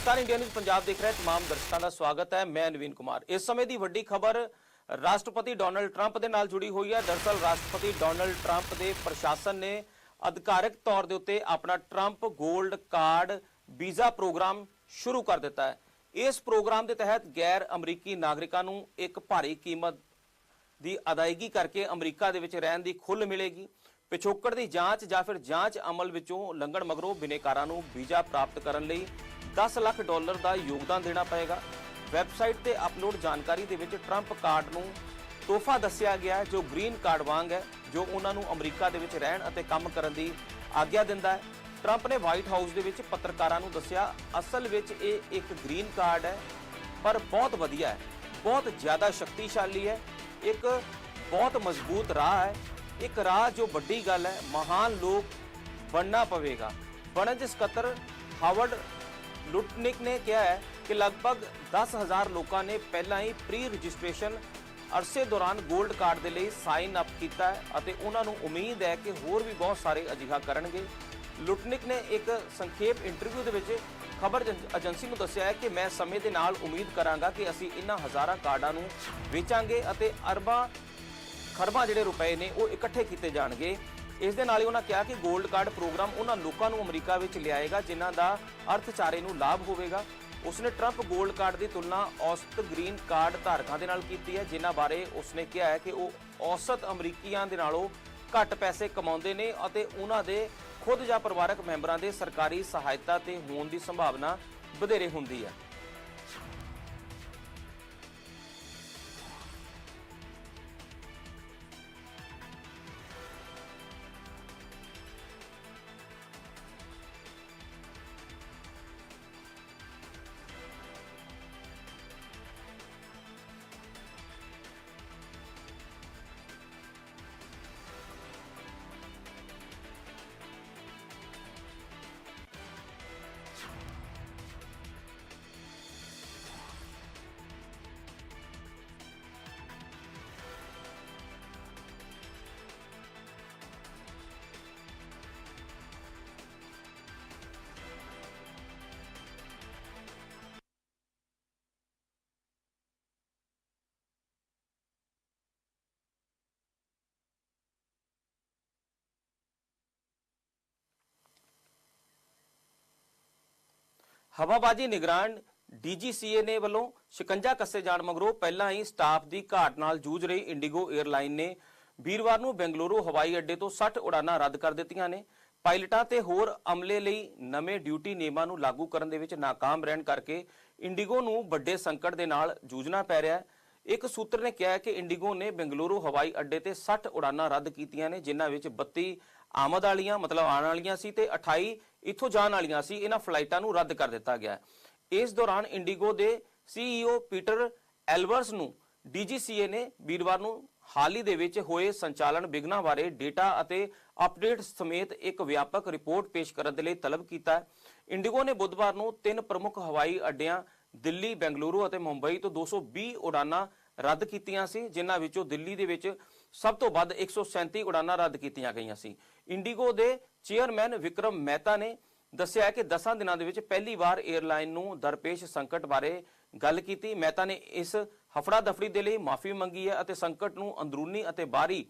ਨਮਸਕਾਰ India news Punjab ਦੇਖ ਰਹੇ ਤਮਾਮ ਦਰਸ਼ਕਾਂ ਦਾ ਸਵਾਗਤ ਹੈ। ਮੈਂ ਨਵੀਨ ਕੁਮਾਰ। ਇਸ ਸਮੇਂ ਦੀ ਵੱਡੀ ਖਬਰ ਰਾਸ਼ਟਰਪਤੀ ਡੋਨਲਡ ਟਰੰਪ ਦੇ ਨਾਲ ਜੁੜੀ ਹੋਈ ਹੈ। ਦਰਸਲ ਰਾਸ਼ਟਰਪਤੀ ਡੋਨਲਡ ਟਰੰਪ ਦੇ ਪ੍ਰਸ਼ਾਸਨ ਨੇ ਅਧਿਕਾਰਕ ਤੌਰ ਦੇ ਉੱਤੇ ਆਪਣਾ ਟਰੰਪ 골ਡ ਕਾਰਡ ਵੀਜ਼ਾ ਪ੍ਰੋਗਰਾਮ ਸ਼ੁਰੂ ਕਰ ਦਿੱਤਾ ਹੈ। ਇਸ ਪ੍ਰੋਗਰਾਮ ਦੇ ਤਹਿਤ ਗੈਰ ਅਮਰੀਕੀ ਨਾਗਰਿਕਾਂ ਨੂੰ ਇੱਕ ਭਾਰੀ ਕੀਮਤ ਦੀ ਅਦਾਇਗੀ ਕਰਕੇ ਅਮਰੀਕਾ ਦੇ ਵਿੱਚ ਰਹਿਣ ਦੀ ਖੁੱਲ੍ਹ ਮਿਲੇਗੀ। ਪਿਛੋਕੜ ਦੀ ਜਾਂਚ ਜਾਂ ਫਿਰ ਜਾਂਚ ਅਮਲ ਵਿੱਚੋਂ ਲੰਘਣ ਮਗਰੋਂ ਬਿਨੇਕਾਰਾਂ ਨੂੰ ਵੀਜ਼ਾ ਪ੍ਰਾਪਤ ਕਰਨ ਲਈ 10 ਲੱਖ ਡਾਲਰ ਦਾ ਯੋਗਦਾਨ ਦੇਣਾ ਪਏਗਾ। ਵੈਬਸਾਈਟ ਤੇ ਅਪਲੋਡ ਜਾਣਕਾਰੀ ਦੇ ਵਿੱਚ ਟਰੰਪ ਕਾਰਡ ਨੂੰ ਤੋਹਫਾ ਦੱਸਿਆ ਗਿਆ ਜੋ ਗ੍ਰੀਨ ਕਾਰਡ ਵਾਂਗ ਹੈ, ਜੋ ਉਹਨਾਂ ਨੂੰ ਅਮਰੀਕਾ ਦੇ ਵਿੱਚ ਰਹਿਣ ਅਤੇ ਕੰਮ ਕਰਨ ਦੀ ਆਗਿਆ ਦਿੰਦਾ ਹੈ। ਟਰੰਪ ਨੇ ਵਾਈਟ ਹਾਊਸ ਦੇ ਵਿੱਚ ਪੱਤਰਕਾਰਾਂ ਨੂੰ ਦੱਸਿਆ, ਅਸਲ ਵਿੱਚ ਇਹ ਇੱਕ ਗ੍ਰੀਨ ਕਾਰਡ ਹੈ, ਪਰ ਬਹੁਤ ਵਧੀਆ ਹੈ, ਬਹੁਤ ਜ਼ਿਆਦਾ ਸ਼ਕਤੀਸ਼ਾਲੀ ਹੈ, ਇੱਕ ਬਹੁਤ ਮਜ਼ਬੂਤ ਰਾਹ ਹੈ, ਇੱਕ ਰਾਹ ਜੋ ਵੱਡੀ ਗੱਲ ਹੈ, ਮਹਾਨ ਲੋਕ ਬਣਨਾ ਪਵੇਗਾ। ਵਣਜ ਸਕੱਤਰ ਹਾਵਰਡ ਲੁਟਨਿਕ ਨੇ ਕਿਹਾ ਹੈ ਕਿ ਲਗਭਗ 10000 ਲੋਕਾਂ ਨੇ ਪਹਿਲਾਂ ਹੀ ਪ੍ਰੀ ਰਜਿਸਟ੍ਰੇਸ਼ਨ ਅਰਸੇ ਦੌਰਾਨ 골ਡ ਕਾਰਡ ਦੇ ਲਈ ਸਾਈਨ ਅਪ ਕੀਤਾ ਹੈ ਅਤੇ ਉਹਨਾਂ ਨੂੰ ਉਮੀਦ ਹੈ ਕਿ ਹੋਰ ਵੀ ਬਹੁਤ ਸਾਰੇ ਅਜਿਹਾ ਕਰਨਗੇ। ਲੁਟਨਿਕ ਨੇ ਇੱਕ ਸੰਖੇਪ ਇੰਟਰਵਿਊ ਦੇ ਵਿੱਚ ਖਬਰ ਏਜੰਸੀ ਨੂੰ ਦੱਸਿਆ ਹੈ ਕਿ ਮੈਂ ਸਮੇਂ ਦੇ ਨਾਲ ਉਮੀਦ ਕਰਾਂਗਾ ਕਿ ਅਸੀਂ ਇਹਨਾਂ ਹਜ਼ਾਰਾਂ ਕਾਰਡਾਂ ਨੂੰ ਵੇਚਾਂਗੇ ਅਤੇ ਅਰਬਾਂ ਖਰਬਾਂ ਜਿਹੜੇ ਰੁਪਏ ਨੇ ਉਹ ਇਕੱਠੇ ਕੀਤੇ ਜਾਣਗੇ। ਇਸ ਦੇ ਨਾਲ ਹੀ ਉਹਨਾਂ ਕਿਹਾ ਕਿ 골ਡ ਕਾਰਡ ਪ੍ਰੋਗਰਾਮ ਉਹਨਾਂ ਲੋਕਾਂ ਨੂੰ ਅਮਰੀਕਾ ਵਿੱਚ ਲਿਆਏਗਾ, ਜਿਨ੍ਹਾਂ ਦਾ ਅਰਥਚਾਰੇ ਨੂੰ ਲਾਭ ਹੋਵੇਗਾ। ਉਸਨੇ ਟਰੰਪ 골ਡ ਕਾਰਡ ਦੀ ਤੁਲਨਾ ਔਸਤ ਗ੍ਰੀਨ ਕਾਰਡ ਧਾਰਕਾਂ ਦੇ ਨਾਲ ਕੀਤੀ ਹੈ, ਜਿਨ੍ਹਾਂ ਬਾਰੇ ਉਸਨੇ ਕਿਹਾ ਹੈ ਕਿ ਉਹ ਔਸਤ ਅਮਰੀਕੀਆਂ ਦੇ ਨਾਲੋਂ ਘੱਟ ਪੈਸੇ ਕਮਾਉਂਦੇ ਨੇ ਅਤੇ ਉਹਨਾਂ ਦੇ ਖੁਦ ਜਾਂ ਪਰਿਵਾਰਕ ਮੈਂਬਰਾਂ ਦੇ ਸਰਕਾਰੀ ਸਹਾਇਤਾ ਤੇ ਹੋਣ ਦੀ ਸੰਭਾਵਨਾ ਵਧੇਰੇ ਹੁੰਦੀ ਹੈ। ਹਵਾਬਾਜੀ ਨਿਗਰਾਨ ਡੀਜੀਸੀਏ ਨੇ ਵੱਲੋਂ ਸ਼ਿਕੰਜਾ ਕੱਸੇ ਜਾਣ ਮਗਰੋਂ ਪਹਿਲਾਂ ਹੀ ਸਟਾਫ ਦੀ ਘਾਟ ਨਾਲ ਜੂਝ ਰਹੀ ਇੰਡੀਗੋ 에ਅਰਲਾਈਨ ਨੇ ਵੀਰਵਾਰ ਨੂੰ ਬੈਂਗਲੁਰੂ ਹਵਾਈ ਅੱਡੇ ਤੋਂ 60 ਉਡਾਨਾਂ ਰੱਦ ਕਰ ਦਿੱਤੀਆਂ ਨੇ। ਪਾਇਲਟਾਂ ਤੇ ਹੋਰ ਅਮਲੇ ਲਈ ਨਵੇਂ ਡਿਊਟੀ ਨਿਯਮਾਂ ਨੂੰ ਲਾਗੂ ਕਰਨ ਦੇ ਵਿੱਚ ناکਾਮ ਰਹਿਣ ਕਰਕੇ ਇੰਡੀਗੋ ਨੂੰ ਵੱਡੇ ਸੰਕਟ ਦੇ ਨਾਲ ਜੂਝਣਾ ਪੈ ਰਿਹਾ ਹੈ। ਇੱਕ ਸੂਤਰ ਨੇ ਕਿਹਾ ਕਿ ਇੰਡੀਗੋ ਨੇ ਬੈਂਗਲੁਰੂ ਹਵਾਈ ਅੱਡੇ ਤੇ 60 ਉਡਾਨਾਂ ਰੱਦ ਕੀਤੀਆਂ ਨੇ, ਜਿਨ੍ਹਾਂ ਵਿੱਚ 32 ਆਮਦ ਵਾਲੀਆਂ, ਮਤਲਬ ਆਉਣ ਵਾਲੀਆਂ ਸੀ ਤੇ 28 ਇੱਥੋਂ ਜਾਣ ਵਾਲੀਆਂ ਸੀ, ਇਹਨਾਂ ਫਲਾਈਟਾਂ ਨੂੰ ਰੱਦ ਕਰ ਦਿੱਤਾ ਗਿਆ ਇਸ ਦੌਰਾਨ ਇੰਡੀਗੋ ਦੇ ਸੀਈਓ ਪੀਟਰ ਐਲਵਰਸ ਨੂੰ ਡੀਜੀਸੀਏ ਨੇ ਵੀਰਵਾਰ ਨੂੰ ਹਾਲ ਹੀ ਦੇ ਵਿੱਚ ਹੋਏ ਸੰਚਾਲਨ ਵਿਘਨਾਂ ਬਾਰੇ ਡੇਟਾ ਅਤੇ ਅਪਡੇਟ ਸਮੇਤ ਇੱਕ ਵਿਆਪਕ ਰਿਪੋਰਟ ਪੇਸ਼ ਕਰਨ ਦੇ ਲਈ ਤਲਬ ਕੀਤਾ ਹੈ। ਇੰਡੀਗੋ ਨੇ ਬੁੱਧਵਾਰ ਨੂੰ ਤਿੰਨ ਪ੍ਰਮੁੱਖ ਹਵਾਈ ਅੱਡਿਆਂ, ਦਿੱਲੀ, ਬੈਂਗਲੁਰੂ ਅਤੇ ਮੁੰਬਈ ਤੋਂ 220 ਉਡਾਨਾਂ ਰੱਦ ਕੀਤੀਆਂ ਸੀ, ਜਿਨ੍ਹਾਂ ਵਿੱਚੋਂ ਦਿੱਲੀ ਦੇ ਵਿੱਚ ਸਭ ਤੋਂ ਵੱਧ 137 ਉਡਾਨਾਂ ਰੱਦ ਕੀਤੀਆਂ ਗਈਆਂ ਸੀ। ਇੰਡੀਗੋ ਦੇ ਚੇਅਰਮੈਨ ਵਿਕਰਮ ਮਹਿਤਾ ਨੇ ਦੱਸਿਆ ਹੈ ਕਿ 10 ਦਿਨਾਂ ਦੇ ਵਿੱਚ ਪਹਿਲੀ ਵਾਰ 에ਅਰਲਾਈਨ ਨੂੰ ਦਰਪੇਸ਼ ਸੰਕਟ ਬਾਰੇ ਗੱਲ ਕੀਤੀ। ਮਹਿਤਾ ਨੇ ਇਸ ਹਫੜਾ ਦਫੜੀ ਦੇ ਲਈ ਮਾਫੀ ਮੰਗੀ ਹੈ ਅਤੇ ਸੰਕਟ ਨੂੰ ਅੰਦਰੂਨੀ ਅਤੇ ਬਾਹਰੀ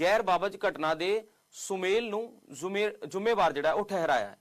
ਗੈਰ ਬਾਬਜ ਘਟਨਾ ਦੇ ਸੁਮੇਲ ਨੂੰ ਜ਼ੁਮੇ- ਜ਼ਿੰਮੇਵਾਰ ਜਿਹੜਾ ਉਹ ਠਹਿਰਾਇਆ ਹੈ।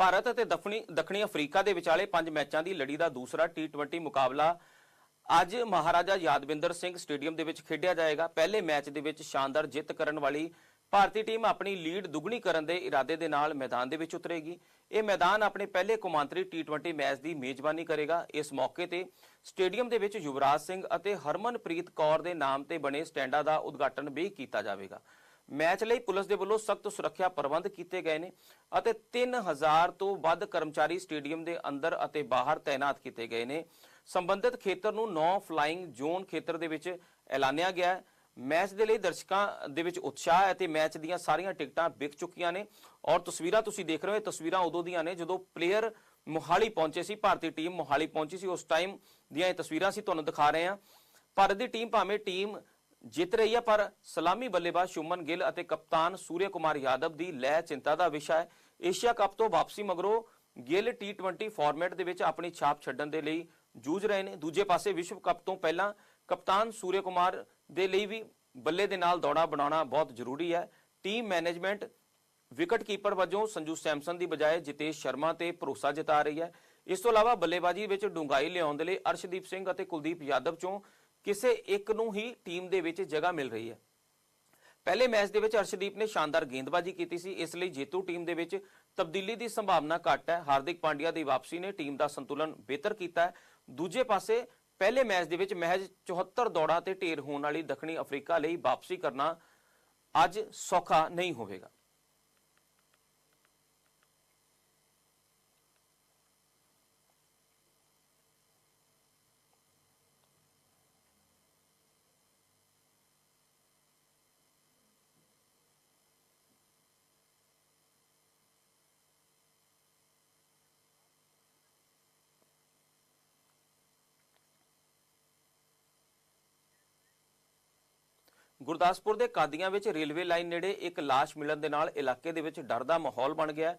ਭਾਰਤ ਅਤੇ ਦਫਨੀ ਦੱਖਣੀ ਅਫਰੀਕਾ ਦੇ ਵਿਚਾਲੇ ਪੰਜ ਮੈਚਾਂ ਦੀ ਲੜੀ ਦਾ ਦੂਸਰਾ T20 ਮੁਕਾਬਲਾ ਅੱਜ ਮਹਾਰਾਜਾ ਯਾਦਵਿੰਦਰ ਸਿੰਘ ਸਟੇਡੀਅਮ ਦੇ ਵਿੱਚ ਖੇਡਿਆ ਜਾਏਗਾ। ਪਹਿਲੇ ਮੈਚ ਦੇ ਵਿੱਚ ਸ਼ਾਨਦਾਰ ਜਿੱਤ ਕਰਨ ਵਾਲੀ ਭਾਰਤੀ ਟੀਮ ਆਪਣੀ ਲੀਡ ਦੁੱਗਣੀ ਕਰਨ ਦੇ ਇਰਾਦੇ ਦੇ ਨਾਲ ਮੈਦਾਨ ਦੇ ਵਿੱਚ ਉਤਰੇਗੀ। ਇਹ ਮੈਦਾਨ ਆਪਣੇ ਪਹਿਲੇ ਕੌਮਾਂਤਰੀ T20 ਮੈਚ ਦੀ ਮੇਜ਼ਬਾਨੀ ਕਰੇਗਾ। ਇਸ ਮੌਕੇ ਤੇ ਸਟੇਡੀਅਮ ਦੇ ਵਿੱਚ ਯੁਵਰਾਜ ਸਿੰਘ ਅਤੇ ਹਰਮਨਪ੍ਰੀਤ ਕੌਰ ਦੇ ਨਾਮ ਤੇ ਬਣੇ ਸਟੈਂਡਾਂ ਦਾ ਉਦਘਾਟਨ ਵੀ ਕੀਤਾ ਜਾਵੇਗਾ। ਮੈਚ ਲਈ ਪੁਲਿਸ ਦੇ ਵੱਲੋਂ ਸਖਤ ਸੁਰੱਖਿਆ ਪ੍ਰਬੰਧ ਕੀਤੇ ਗਏ ਨੇ ਅਤੇ 3000 ਤੋਂ ਵੱਧ ਕਰਮਚਾਰੀ ਸਟੇਡੀਅਮ ਦੇ ਅੰਦਰ ਅਤੇ ਬਾਹਰ ਤਾਇਨਾਤ ਕੀਤੇ ਗਏ ਨੇ। ਸੰਬੰਧਿਤ ਖੇਤਰ ਨੂੰ 9 ਫਲਾਈਂਗ ਜ਼ੋਨ ਖੇਤਰ ਦੇ ਵਿੱਚ ਐਲਾਨਿਆ ਗਿਆ ਹੈ। ਮੈਚ ਦੇ ਲਈ ਦਰਸ਼ਕਾਂ ਦੇ ਵਿੱਚ ਉਤਸ਼ਾਹ ਹੈ ਤੇ ਮੈਚ ਦੀਆਂ ਸਾਰੀਆਂ ਟਿਕਟਾਂ ਵਿਕ ਚੁੱਕੀਆਂ ਨੇ। ਔਰ ਤਸਵੀਰਾਂ ਤੁਸੀਂ ਦੇਖ ਰਹੇ ਹੋ, ਇਹ ਤਸਵੀਰਾਂ ਉਦੋਂ ਦੀਆਂ ਨੇ ਜਦੋਂ ਪਲੇਅਰ ਮੋਹਾਲੀ ਪਹੁੰਚੇ ਸੀ, ਭਾਰਤੀ ਟੀਮ ਮੋਹਾਲੀ ਪਹੁੰਚੀ ਸੀ। ਉਸ ਟਾਈਮ ਦੀਆਂ ਇਹ ਤਸਵੀਰਾਂ ਸੀ ਤੁਹਾਨੂੰ ਦਿਖਾ ਰਹੇ ਹਾਂ। ਭਾਰਤ ਦੀ ਟੀਮ ਭਾਵੇਂ ਟੀਮ ਜਿੱਤ ਰਹੀ ਹੈ, ਪਰ ਸਲਾਮੀ ਬੱਲੇਬਾਜ਼ ਸ਼ੁਮਨ ਗਿੱਲ ਅਤੇ ਕਪਤਾਨ ਸੂਰਿਆ ਕੁਮਾਰ ਯਾਦਵ ਦੀ ਲੈ ਚਿੰਤਾ ਦਾ ਵਿਸ਼ਾ ਹੈ। ਏਸ਼ੀਆ ਕੱਪ ਤੋਂ ਵਾਪਸੀ ਮਗਰੋਂ ਗਿੱਲ T20 ਫਾਰਮੈਟ ਦੇ ਵਿੱਚ ਆਪਣੀ ਛਾਪ ਛੱਡਣ ਦੇ ਲਈ ਜੂਝ ਰਹੇ ਨੇ। ਦੂਜੇ ਪਾਸੇ ਵਿਸ਼ਵ ਕੱਪ ਤੋਂ ਪਹਿਲਾਂ ਕਪਤਾਨ ਸੂਰਿਆ ਕੁਮਾਰ ਦੇ ਲਈ ਵੀ ਬੱਲੇ ਦੇ ਨਾਲ ਦੌੜਾ ਬਣਾਉਣਾ ਬਹੁਤ ਜ਼ਰੂਰੀ ਹੈ। ਟੀਮ ਮੈਨੇਜਮੈਂਟ ਵਿਕਟ ਕੀਪਰ ਵਜੋਂ ਸੰਜੂ ਸੈਮਸਨ ਦੀ ਬਜਾਏ ਜਿਤੇਸ਼ ਸ਼ਰਮਾ ਤੇ ਭਰੋਸਾ ਜਤਾ ਰਹੀ ਹੈ। ਇਸ ਤੋਂ ਇਲਾਵਾ ਬੱਲੇਬਾਜ਼ੀ ਵਿੱਚ ਡੂੰਘਾਈ ਲਿਆਉਣ ਦੇ ਲਈ ਅਰਸ਼ਦੀਪ ਸਿੰਘ ਅਤੇ ਕੁਲਦੀਪ ਯਾਦਵ ਚੋਂ ਕਿਸੇ ਇੱਕ ਨੂੰ ਹੀ ਟੀਮ ਦੇ ਵਿੱਚ ਜਗ੍ਹਾ ਮਿਲ ਰਹੀ ਹੈ। ਪਹਿਲੇ ਮੈਚ ਦੇ ਵਿੱਚ ਅਰਸ਼ਦੀਪ ਨੇ ਸ਼ਾਨਦਾਰ ਗੇਂਦਬਾਜ਼ੀ ਕੀਤੀ ਸੀ, ਇਸ ਲਈ ਜੇਤੂ ਟੀਮ ਦੇ ਵਿੱਚ ਤਬਦੀਲੀ ਦੀ ਸੰਭਾਵਨਾ ਘੱਟ ਹੈ। ਹਾਰਦਿਕ ਪਾਂਡਿਆ ਦੀ ਵਾਪਸੀ ਨੇ ਟੀਮ ਦਾ ਸੰਤੁਲਨ ਬਿਹਤਰ ਕੀਤਾ ਹੈ। ਦੂਜੇ ਪਾਸੇ ਪਹਿਲੇ ਮੈਚ ਦੇ ਵਿੱਚ ਮਹਿਜ 74 ਦੌੜਾਂ ਤੇ ਢੇਰ ਹੋਣ ਵਾਲੀ ਦੱਖਣੀ ਅਫਰੀਕਾ ਲਈ ਵਾਪਸੀ ਕਰਨਾ ਅੱਜ ਸੌਖਾ ਨਹੀਂ ਹੋਵੇਗਾ। ਗੁਰਦਾਸਪੁਰ ਦੇ ਕਾਦੀਆਂ ਵਿੱਚ ਰੇਲਵੇ ਲਾਈਨ ਨੇੜੇ ਇੱਕ ਲਾਸ਼ ਮਿਲਣ ਦੇ ਨਾਲ ਇਲਾਕੇ ਦੇ ਵਿੱਚ ਡਰ ਦਾ ਮਾਹੌਲ ਬਣ ਗਿਆ।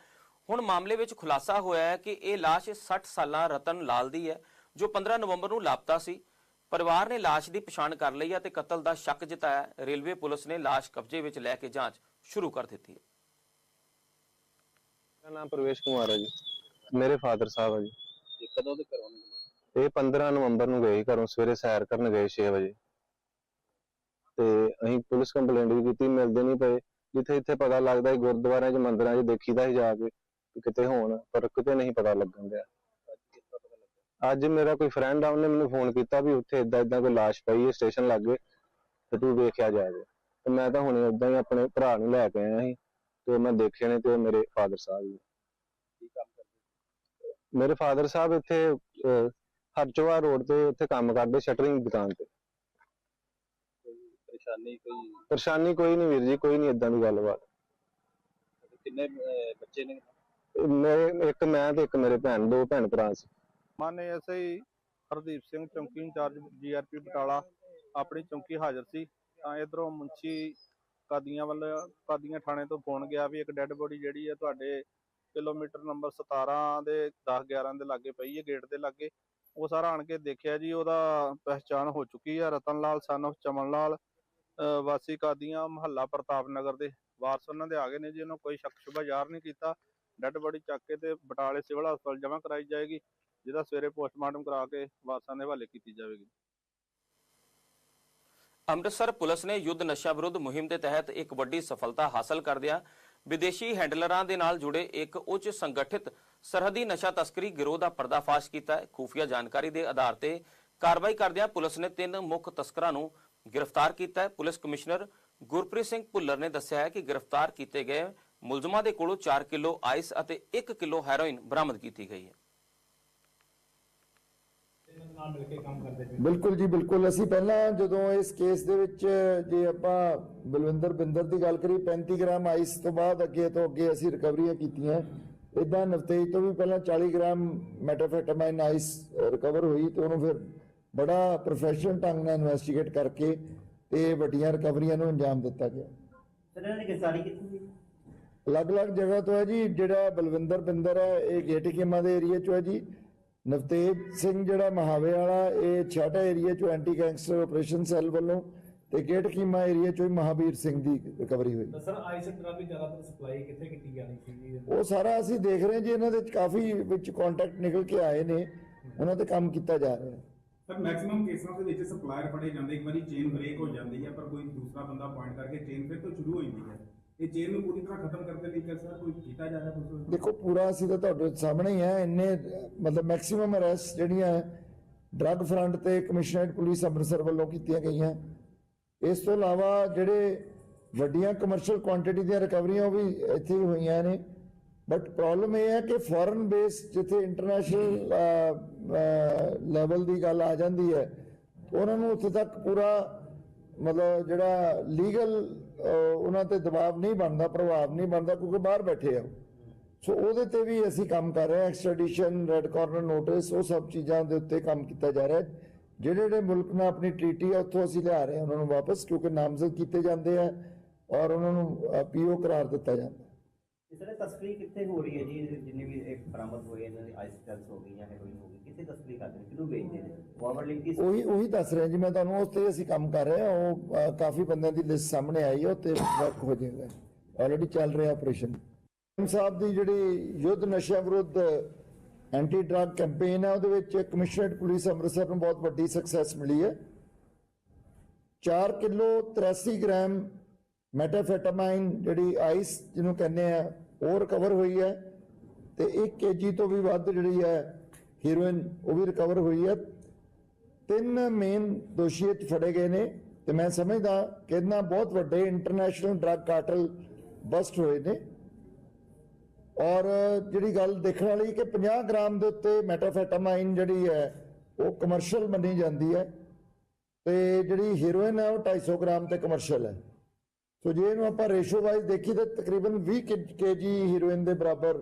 ਹੁਣ ਮਾਮਲੇ ਵਿੱਚ ਖੁਲਾਸਾ ਹੋਇਆ ਹੈ ਕਿ ਇਹ ਲਾਸ਼ 60 ਸਾਲਾਂ ਰਤਨ ਲਾਲ ਦੀ ਹੈ ਜੋ 15 ਨਵੰਬਰ ਨੂੰ ਲਾਪਤਾ ਸੀ ਪਰਿਵਾਰ ਨੇ ਲਾਸ਼ ਦੀ ਪਛਾਣ ਕਰ ਲਈ ਹੈ ਤੇ ਕਤਲ ਦਾ ਸ਼ੱਕ ਜਤਾਇਆ ਹੈ। ਰੇਲਵੇ ਪੁਲਿਸ ਨੇ ਲਾਸ਼ ਕਬਜ਼ੇ ਵਿੱਚ ਲੈ ਕੇ ਜਾਂਚ ਸ਼ੁਰੂ ਕਰ ਦਿੱਤੀ ਹੈ ਮੇਰਾ ਨਾਮ ਪ੍ਰਵੇਸ਼ ਕੁਮਾਰ ਹੈ ਜੀ ਮੇਰੇ ਫਾਦਰ ਸਾਹਿਬ ਹੈ ਜੀ ਕਦੋਂ ਦੇ ਘਰੋਂ? ਇਹ 15 ਨਵੰਬਰ ਨੂੰ ਗਏ ਘਰੋਂ ਸਵੇਰੇ ਸੈਰ ਕਰਨ ਗਏ 6 ਵਜੇ ਤੇ ਅਸੀਂ ਪੁਲਿਸ ਕੰਪਲੇਂਟ ਵੀ ਕੀਤੀ ਮਿਲਦੇ ਨਹੀਂ ਪਏ। ਜਿੱਥੇ ਇੱਥੇ ਪਤਾ ਲੱਗਦਾ ਹੈ ਗੁਰਦੁਆਰਿਆਂ 'ਚ ਮੰਦਿਰਾਂ 'ਚ ਦੇਖੀਦਾ ਸੀ ਜਾ ਕੇ ਕਿ ਕਿਤੇ ਹੋਣ ਪਰ ਕਿਤੇ ਨਹੀਂ ਪਤਾ ਲੱਗਣ ਡਿਆ ਅੱਜ ਮੇਰਾ ਕੋਈ ਫਰੈਂਡ ਆ ਉਹਨੇ ਮੈਨੂੰ ਫੋਨ ਕੀਤਾ ਵੀ ਉੱਥੇ ਇਦਾਂ ਇਦਾਂ ਕੋਈ ਲਾਸ਼ ਪਈ ਹੈ ਸਟੇਸ਼ਨ ਲੱਗੇ ਤੇ ਤੂੰ ਵੇਖਿਆ ਜਾਵੇ ਤੇ ਮੈਂ ਤਾਂ ਹੁਣੇ ਉਦਾਂ ਹੀ ਆਪਣੇ ਭਰਾ ਨੂੰ ਲੈ ਕੇ ਆਇਆ ਸੀ ਤੇ ਮੈਂ ਦੇਖੇ ਨੇ ਤੇ ਉਹ ਮੇਰੇ ਫਾਦਰ ਸਾਹਿਬ ਜੀ। ਕੀ ਕੰਮ ਕਰਦੇ ਮੇਰੇ ਫਾਦਰ ਸਾਹਿਬ ਇੱਥੇ ਅਹ, ਰੋਡ ਤੇ ਉੱਥੇ ਕੰਮ ਕਰਦੇ ਸ਼ਟਰਿੰਗ ਦੁਕਾਨ ਤੇ। ਪਰੇਸ਼ਾਨੀ ਕੋਈ? ਪਰੇਸ਼ਾਨੀ ਕੋਈ ਨਹੀਂ ਵੀਰ ਜੀ ਕੋਈ ਨਹੀਂ ਇਦਾਂ ਦੀ ਗੱਲਬਾਤ। ਕਿੰਨੇ ਅਹ, ਬੱਚੇ ਨੇ? ਮੇਰੇ ਇੱਕ ਮੈਂ ਤੇ ਇੱਕ ਮੇਰੇ ਭੈਣ ਦੋ ਭੈਣ ਭਰਾ ਸੀ। ਮਾਨੇ ਐਸਆਈ ਹਰਦੀਪ ਸਿੰਘ ਚੌਂਕੀ ਇੰਚਾਰਜ ਜੀਆਰਪੀ ਬਟਾਲਾ ਆਪਣੀ ਚੌਂਕੀ ਹਾਜ਼ਰ ਸੀ। ਤਾਂ ਇਧਰੋਂ ਮੁੰਸ਼ੀ ਕਾਦੀਆਂ ਵੱਲ ਕਾਦੀਆਂ ਥਾਣੇ ਤੋਂ ਫੋਨ ਗਿਆ ਵੀ ਇੱਕ ਡੈੱਡ ਬੋਡੀ ਜਿਹੜੀ ਹੈ ਤੁਹਾਡੇ ਕਿਲੋਮੀਟਰ ਨੰਬਰ 17 ਦੇ 10 11 ਦੇ ਲਾਗੇ ਪਈ ਹੈ ਗੇਟ ਦੇ ਲਾਗੇ। ਉਹ ਸਾਰਾ ਆਣ ਕੇ ਦੇਖਿਆ ਜੀ ਉਹਦਾ ਪਹਿਚਾਣ ਹੋ ਚੁੱਕੀ ਹੈ ਰਤਨ ਲਾਲ ਸਨ of ਚਮਨ ਲਾਲ ਵਾਸੀ ਕਾਦੀਆਂ ਮਹੱਲਾ ਪ੍ਰਤਾਪ ਨਗਰ ਦੇ ਵਾਰਸ ਉਹਨਾਂ ਦੇ ਆ ਗਏ ਨੇ ਜੀ ਉਹਨੂੰ ਕੋਈ ਸ਼ੱਕ ਸ਼ੁਬਾ ਜ਼ਾਹਰ ਨਹੀਂ ਕੀਤਾ। ਡੈੱਡ ਬੋਡੀ ਚੱਕ ਕੇ ਤੇ ਬਟਾਲੇ ਸਿਵਲ ਹਸਪਤਾਲ ਜਮ੍ਹਾਂ ਕਰਾਈ ਜਾਏਗੀ, ਜਿਹਦਾ ਸਵੇਰੇ ਪੋਸਟਮਾਰਟਮ ਕਰਾ ਕੇ ਵਾਰਸਾਂ ਦੇ ਹਵਾਲੇ ਕੀਤੀ ਜਾਵੇਗੀ। ਅੰਮ੍ਰਿਤਸਰ ਪੁਲਿਸ ਨੇ ਯੁੱਧ ਨਸ਼ਾ ਵਿਰੁੱਧ ਮੁਹਿੰਮ ਦੇ ਤਹਿਤ ਇੱਕ ਵੱਡੀ ਸਫਲਤਾ ਹਾਸਲ ਕਰਦਿਆਂ ਵਿਦੇਸ਼ੀ ਹੈਂਡਲਰਾਂ ਦੇ ਨਾਲ ਜੁੜੇ ਇੱਕ ਉੱਚ ਸੰਗਠਿਤ ਸਰਹੱਦੀ ਨਸ਼ਾ ਤਸਕਰੀ ਗਿਰੋਹ ਦਾ ਪਰਦਾਫਾਸ਼ ਕੀਤਾ ਹੈ। ਖੂਫੀਆ ਜਾਣਕਾਰੀ ਦੇ ਆਧਾਰ ਤੇ ਕਾਰਵਾਈ ਕਰਦਿਆਂ ਪੁਲਿਸ ਨੇ ਤਿੰਨ ਮੁੱਖ ਤਸਕਰਾਂ ਨੂੰ ਗ੍ਰਿਫਤਾਰ ਕੀਤਾ ਹੈ। ਪੁਲਿਸ ਕਮਿਸ਼ਨਰ ਗੁਰਪ੍ਰੀਤ ਸਿੰਘ ਭੁੱਲਰ ਨੇ ਦੱਸਿਆ ਹੈ ਕਿ ਗ੍ਰਿਫਤਾਰ ਕੀਤੇ ਗਏ ਮੁਲਜ਼ਮਾਂ ਦੇ ਕੋਲੋਂ 4 ਕਿਲੋ ਆਈਸ ਅਤੇ 1 ਕਿਲੋ ਹੈਰੋਇਨ ਬਰਾਮਦ ਕੀਤੀ ਗਈ ਹੈ। ਬਿਲਕੁਲ ਜੀ, ਬਿਲਕੁਲ। ਅਸੀਂ ਪਹਿਲਾਂ ਜਦੋਂ ਇਸ ਕੇਸ ਦੇ ਵਿੱਚ, ਜੇ ਆਪਾਂ ਬਲਵਿੰਦਰ ਬਿੰਦਰ ਦੀ ਗੱਲ ਕਰੀ 35 ਗ੍ਰਾਮ ਆਈਸ ਤੋਂ ਬਾਅਦ ਅੱਗੇ ਤੋਂ ਅੱਗੇ ਅਸੀਂ ਰਿਕਵਰੀਆਂ ਕੀਤੀਆਂ। ਇਦਾਂ ਨਵਤੇਜ ਤੋਂ ਵੀ ਪਹਿਲਾਂ 40 ਗ੍ਰਾਮ ਮੈਟਾਫੈਟਾਮਾਈਨ ਆਈਸ ਰਿਕਵਰ ਹੋਈ ਤੇ ਉਹਨੂੰ ਫਿਰ ਬੜਾ ਪ੍ਰੋਫੈਸ਼ਨਲ ਢੰਗ ਨਾਲ ਇਨਵੈਸਟੀਗੇਟ ਕਰਕੇ ਤੇ ਵੱਡੀਆਂ ਰਿਕਵਰੀਆਂ ਨੂੰ ਅੰਜਾਮ ਦਿੱਤਾ ਗਿਆ। ਸਰ ਇਹਨਾਂ ਗ੍ਰਿਫਤਾਰੀ ਅਲੱਗ-ਅਲੱਗ ਜਗ੍ਹਾ ਤੋਂ ਹੈ ਜੀ ਜਿਹੜਾ ਬਲਵਿੰਦਰ ਬਿੰਦਰ ਹੈ ਇਹ ਗੇਟਕੀਮਾ ਦੇ ਏਰੀਆ ਚੋਂ ਹੈ ਜੀ। ਨਵਤੇਜ ਸਿੰਘ ਜਿਹੜਾ ਮਹਾਵੇ ਵਾਲਾ ਇਹ ਛਾਟਾ ਏਰੀਆ ਚੋਂ ਐਂਟੀ ਗੈਂਗਸਟਰ ਆਪਰੇਸ਼ਨ ਸੈੱਲ ਵੱਲੋਂ ਤੇ ਗੇਟ ਕੀਮਾ ਏਰੀਆ ਚੋਂ ਹੀ ਮਹਾਵੀਰ ਸਿੰਘ ਦੀ ਰਿਕਵਰੀ ਹੋਈ। ਸਰ ਆਈਸ ਦੀ ਜ਼ਿਆਦਾਤਰ ਸਪਲਾਈ ਕਿੱਥੇ ਕੀਤੀ ਜਾਣੀ ਸੀ ਉਹ ਸਾਰਾ ਅਸੀਂ ਦੇਖ ਰਹੇ ਹਾਂ ਜੀ ਇਹਨਾਂ ਦੇ ਕਾਫੀ ਵਿੱਚ ਕੰਟੈਕਟ ਨਿਕਲ ਕੇ ਆਏ ਨੇ ਉਹਨਾਂ ਤੇ ਕੰਮ ਕੀਤਾ ਜਾ ਰਿਹਾ ਹੈ। ਸਰ ਮੈਕਸਿਮਮ ਕੇਸਾਂ ਦੇ ਵਿੱਚ ਸਪਲਾਇਰ ਫੜੇ ਜਾਂਦੇ, ਇੱਕ ਵਾਰੀ ਚੇਨ ਬ੍ਰੇਕ ਹੋ ਜਾਂਦੀ ਹੈ, ਪਰ ਕੋਈ ਦੂਸਰਾ ਬੰਦਾ ਪੁਆਇੰਟ ਕਰਕੇ ਚੇਨ ਫਿਰ ਤੋਂ ਸ਼ੁਰੂ ਹੋ ਜਾਂਦੀ ਹੈ। ਇਹ ਚੇਨ ਨੂੰ ਪੂਰੀ ਤਰ੍ਹਾਂ ਖਤਮ ਕਰਨ ਲਈ ਸਰ ਕੋਈ ਕੀਤਾ ਜਾ ਰਿਹਾ ਕੁਝ ਦੇਖੋ, ਪੂਰਾ ਅਸੀਂ ਤਾਂ ਤੁਹਾਡੇ ਸਾਹਮਣੇ ਹੀ ਹੈ, ਇੰਨੇ, ਮਤਲਬ ਮੈਕਸਿਮਮ ਅਰੈਸਟ ਜਿਹੜੀਆਂ ਡਰੱਗ ਫਰੰਟ ਤੇ ਕਮਿਸ਼ਨਰੇਟ ਪੁਲਿਸ ਅੰਮ੍ਰਿਤਸਰ ਵੱਲੋਂ ਕੀਤੀਆਂ ਗਈਆਂ। ਇਸ ਤੋਂ ਇਲਾਵਾ ਜਿਹੜੇ ਵੱਡੀਆਂ ਕਮਰਸ਼ੀਅਲ ਕੁਆਂਟੀਟੀ ਦੀਆਂ ਰਿਕਵਰੀਆਂ ਉਹ ਵੀ ਇੱਥੇ ਹੀ ਹੋਈਆਂ ਨੇ। ਬਟ ਪ੍ਰੋਬਲਮ ਇਹ ਹੈ ਕਿ ਫੋਰਨ ਬੇਸ ਜਿੱਥੇ ਇੰਟਰਨੈਸ਼ਨਲ ਲੈਵਲ ਦੀ ਗੱਲ ਆ ਜਾਂਦੀ ਹੈ ਉਹਨਾਂ ਨੂੰ ਉੱਥੇ ਤੱਕ ਪੂਰਾ ਮਤਲਬ ਜਿਹੜਾ ਲੀਗਲ ਉਹਨਾਂ ਤੇ ਦਬਾਅ ਨਹੀਂ ਬਣਦਾ ਪ੍ਰਭਾਵ ਨਹੀਂ ਬਣਦਾ ਕਿਉਂਕਿ ਬਾਹਰ ਬੈਠੇ ਆ। ਸੋ ਉਹਦੇ ਤੇ ਵੀ ਅਸੀਂ ਕੰਮ ਕਰ ਰਹੇ ਹਾਂ ਐਕਸਟ੍ਰੈਡੀਸ਼ਨ ਰੈੱਡ ਕਾਰਨਰ ਨੋਟਿਸ ਉਹ ਸਭ ਚੀਜ਼ਾਂ ਦੇ ਉੱਤੇ ਕੰਮ ਕੀਤਾ ਜਾ ਰਿਹਾ ਹੈ। ਜਿਹੜੇ ਜਿਹੜੇ ਮੁਲਕ ਨਾਲ ਆਪਣੀ ਟ੍ਰੀਟੀ ਹੈ ਉੱਥੋਂ ਅਸੀਂ ਲਿਆ ਰਹੇ ਹਾਂ ਉਹਨਾਂ ਨੂੰ ਵਾਪਸ ਕਿਉਂਕਿ ਨਾਮਜ਼ਦ ਕੀਤੇ ਜਾਂਦੇ ਆ ਔਰ ਉਹਨਾਂ ਨੂੰ ਪੀਓ ਕਰਾਰ ਦਿੱਤਾ ਜਾਂਦਾ। ਇਸ ਤਸਕਰੀ ਕਿੱਥੇ ਹੋ ਰਹੀ ਹੈ ਜੀ? ਜਿੰਨੇ ਵੀ ਇੱਕ ਬਰਾਮਦ ਹੋਏ, ਇਹਨਾਂ ਦੀ ਆਈਸ ਹੋ ਗਈ ਜਾਂ ਹੈਰੋਇਨ ਹੋ ਗਈ, ਕਿੱਥੇ ਤਸਕਰੀ ਕਰਦੇ ਨੇ? ਕਿਹਨੂੰ ਵੇਚਦੇ ਨੇ? ਫਾਰਵਰਡ ਦੀ ਉਹੀ ਉਹੀ ਦੱਸ ਰਿਹਾ ਜੀ, ਮੈਂ ਤੁਹਾਨੂੰ ਉਸ ਤੇ ਅਸੀਂ ਕੰਮ ਕਰ ਰਹੇ ਹਾਂ, ਉਹ ਕਾਫੀ ਬੰਦਿਆਂ ਦੀ ਲਿਸਟ ਸਾਹਮਣੇ ਆਈ ਹੈ ਤੇ ਵਰਕ ਹੋ ਜਾਏਗਾ। ਆਲਰੇਡੀ ਚੱਲ ਰਿਹਾ ਆਪਰੇਸ਼ਨ ਸਾਹਿਬ ਦੀ ਜਿਹੜੀ ਯੁੱਧ ਨਸ਼ਿਆਂ ਵਿਰੁੱਧ ਐਂਟੀ ਡਰੱਗ ਕੈਂਪੇਨ ਹੈ, ਉਹਦੇ ਵਿੱਚ ਕਮਿਸ਼ਨਰੇਟ ਪੁਲਿਸ ਅੰਮ੍ਰਿਤਸਰ ਨੂੰ ਬਹੁਤ ਵੱਡੀ ਸਕਸੈਸ ਮਿਲੀ ਹੈ। 4 ਕਿਲੋ 83 ਗ੍ਰਾਮ ਮੈਟਾਫੈਟਾਮਾਈਨ ਜਿਹੜੀ ਆਈਸ ਜਿਹਨੂੰ ਕਹਿੰਦੇ ਆ, ਉਹ ਰਿਕਵਰ ਹੋਈ ਹੈ ਤੇ 1 ਕੇਜੀ ਤੋਂ ਵੀ ਵੱਧ ਜਿਹੜੀ ਹੈ ਹੀਰੋਇਨ ਉਹ ਵੀ ਰਿਕਵਰ ਹੋਈ ਹੈ। ਤਿੰਨ ਮੇਨ ਦੋਸ਼ੀ 'ਚ ਫੜੇ ਗਏ ਨੇ ਤੇ ਮੈਂ ਸਮਝਦਾ ਕਿ ਇਹਨਾਂ ਬਹੁਤ ਵੱਡੇ ਇੰਟਰਨੈਸ਼ਨਲ ਡਰੱਗ ਕਾਰਟਲ ਬਸਟ ਹੋਏ ਨੇ। ਔਰ ਜਿਹੜੀ ਗੱਲ ਦੇਖਣ ਵਾਲੀ ਕਿ 50 ਗ੍ਰਾਮ ਦੇ ਉੱਤੇ ਮੈਟਾਫੈਟਾਮਾਈਨ ਜਿਹੜੀ ਹੈ, ਉਹ ਕਮਰਸ਼ੀਅਲ ਮੰਨੀ ਜਾਂਦੀ ਹੈ ਤੇ ਜਿਹੜੀ ਹੀਰੋਇਨ ਹੈ, ਉਹ 250 ਗ੍ਰਾਮ ਤੇ ਕਮਰਸ਼ੀਅਲ ਹੈ। ਸੋ ਜੇ ਇਹਨੂੰ ਆਪਾਂ ਰੇਸ਼ੋ ਵਾਈਜ਼ ਦੇਖੀ ਤਾਂ ਤਕਰੀਬਨ 20 ਕੇਜੀ ਹੀਰੋਇਨ ਦੇ ਬਰਾਬਰ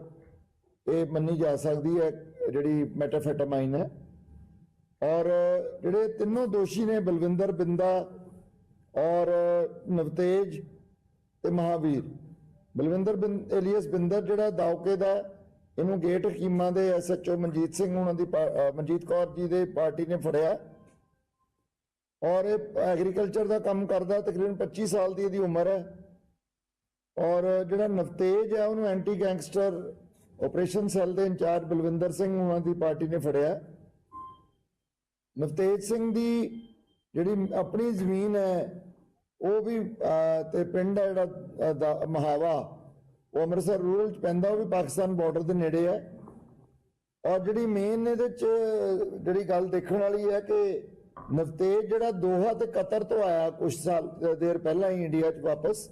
ਇਹ ਮੰਨੀ ਜਾ ਸਕਦੀ ਹੈ, ਜਿਹੜੀ ਮੈਟਾਫੈਟਾਮਾਈਨ ਹੈ। ਔਰ ਜਿਹੜੇ ਤਿੰਨੋਂ ਦੋਸ਼ੀ ਨੇ, ਬਲਵਿੰਦਰ ਬਿੰਦਾ ਔਰ ਨਵਤੇਜ ਤੇ ਮਹਾਵੀਰ। ਬਲਵਿੰਦਰ ਬਿੰ ਏਲੀਅਸ ਬਿੰਦਰ ਜਿਹੜਾ ਦਾਉਕੇ ਦਾ, ਇਹਨੂੰ ਗੇਟ ਹਕੀਮਾਂ ਦੇ ਐਸਐਚਓ ਮਨਜੀਤ ਸਿੰਘ ਉਹਨਾਂ ਦੀ ਮਨਜੀਤ ਕੌਰ ਜੀ ਦੇ ਪਾਰਟੀ ਨੇ ਫੜਿਆ। ਔਰ ਇਹ ਐਗਰੀਕਲਚਰ ਦਾ ਕੰਮ ਕਰਦਾ ਤਕਰੀਬਨ 25 ਸਾਲ ਦੀ ਇਹਦੀ ਉਮਰ ਹੈ। ਔਰ ਜਿਹੜਾ ਨਵਤੇਜ ਹੈ ਉਹਨੂੰ ਐਂਟੀ ਗੈਂਗਸਟਰ ਆਪਰੇਸ਼ਨ ਸੈੱਲ ਦੇ ਇੰਚਾਰਜ ਬਲਵਿੰਦਰ ਸਿੰਘ ਉਹਨਾਂ ਦੀ ਪਾਰਟੀ ਨੇ ਫੜਿਆ। ਨਵਤੇਜ ਸਿੰਘ ਦੀ ਜਿਹੜੀ ਆਪਣੀ ਜ਼ਮੀਨ ਹੈ ਉਹ ਵੀ ਅਹ, ਤੇ ਪਿੰਡ ਹੈ ਜਿਹੜਾ ਦਾ- ਮਹਾਵਾ ਉਹ ਅੰਮ੍ਰਿਤਸਰ ਰੂਰਲ ਚ ਪੈਂਦਾ ਉਹ ਵੀ ਪਾਕਿਸਤਾਨ ਬਾਰਡਰ ਦੇ ਨੇੜੇ ਹੈ। ਔਰ ਜਿਹੜੀ ਮੇਨ ਇਹਦੇ ਚ ਜਿਹੜੀ ਗੱਲ ਦੇਖਣ ਵਾਲੀ ਹੈ ਕਿ ਨਵਤੇਜ ਜਿਹੜਾ ਦੋਹਾ ਤੇ ਕਤਰ ਤੋਂ ਆਇਆ ਕੁਝ ਸਾਲ ਦੇਰ ਪਹਿਲਾਂ ਹੀ ਇੰਡੀਆ ਚ ਵਾਪਸ।